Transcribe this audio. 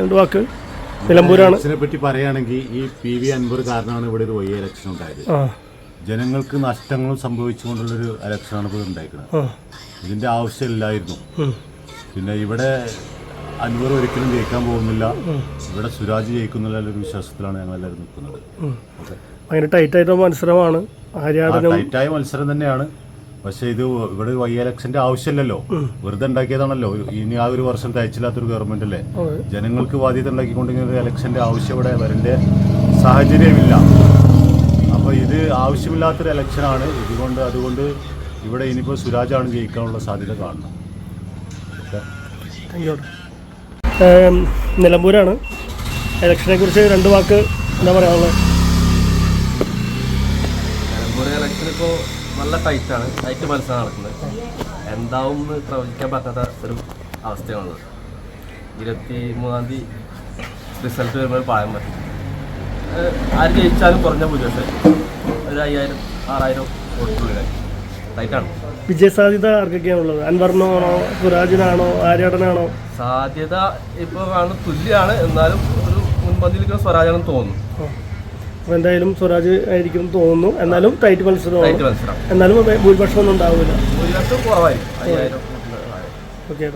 രണ്ട് വാക്ക് നിലമ്പൂരാണ്. ഇതിനെ പറ്റി പറയുകയാണെങ്കിൽ ഈ പി വി അൻപൂർ കാരണമാണ് ഇവിടെ ഒരു വലിയ ഇലക്ഷൻ ഉണ്ടായത്. ജനങ്ങൾക്ക് നഷ്ടങ്ങളും സംഭവിച്ചുകൊണ്ടുള്ളൊരു ഇലക്ഷനാണ് ഇവിടെ ഉണ്ടായിരിക്കുന്നത്. ഇതിന്റെ ആവശ്യമില്ലായിരുന്നു. പിന്നെ ഇവിടെ അൻവർ ഒരിക്കലും ജയിക്കാൻ പോകുന്നില്ല. ഇവിടെ സുരാജ് ജയിക്കുന്നില്ല ഒരു വിശ്വാസത്തിലാണ് ഞങ്ങൾ എല്ലാവരും നിൽക്കുന്നത്. ഭയങ്കര ടൈറ്റായിട്ടുള്ള മത്സരമാണ്. ആര്യാടനും ടൈറ്റായ മത്സരം തന്നെയാണ്. പക്ഷെ ഇത് ഇവിടെ വൈ ഇലക്ഷന്റെ ആവശ്യമില്ലല്ലോ. വെറുതെ ഉണ്ടാക്കിയതാണല്ലോ. ഇനി ആ ഒരു വർഷം തയ്ച്ചില്ലാത്തൊരു ഗവൺമെന്റ് അല്ലേ? ജനങ്ങൾക്ക് ബാധ്യത ഉണ്ടാക്കിക്കൊണ്ടിങ്ങനെ ഒരു ഇലക്ഷന്റെ ആവശ്യം ഇവിടെ വരേണ്ട സാഹചര്യമില്ല. അപ്പൊ ഇത് ആവശ്യമില്ലാത്തൊരു ഇലക്ഷനാണ്. ഇതുകൊണ്ട് അതുകൊണ്ട് ഇവിടെ ഇനിയിപ്പോൾ സുരാജാണ് ജയിക്കാനുള്ള സാധ്യത കാണുന്നത് നിലമ്പൂരാണ്. ഇലക്ഷനെ കുറിച്ച് രണ്ട് വാക്ക് എന്താ പറയാനുള്ളത്? നിലമ്പൂർ ഇലക്ഷൻ ഇപ്പോൾ നല്ല ടൈറ്റാണ്. ടൈറ്റ് മത്സരം നടക്കുന്നത്. എന്താവും എന്ന് പ്രവചിക്കാൻ പറ്റാത്ത ഒരു അവസ്ഥയാണുള്ളത് ഇരുപത്തി മൂന്നാം തീയതി റിസൾട്ട് വരുമ്പോൾ പറയാൻ പറ്റും. ആര് ജയിച്ചാലും കുറഞ്ഞ ഭൂരിപക്ഷം. ഒരു അയ്യായിരം ആറായിരം വോട്ടുള്ളിലായി ടൈറ്റാണ്. വിജയസാധ്യത ആർക്കൊക്കെയാണുള്ളത്? അൻവറിനാണോ സുരാജിനാണോ ആര്യാടനാണോ? സാധ്യത ഇപ്പോൾ ആണ് തുല്യമാണ് എന്നാലും ഒരു മുൻപന്തിയിലേക്ക് സ്വരാജാണെന്ന് തോന്നുന്നു. അപ്പോൾ എന്തായാലും സ്വരാജ് ആയിരിക്കും തോന്നുന്നു. എന്നാലും ടൈറ്റ് മത്സരമാണ്. എന്നാലും ഭൂരിപക്ഷം ഒന്നും ഉണ്ടാവില്ല. ഭൂരിപക്ഷം കുറവായിരിക്കും. ഓക്കെ.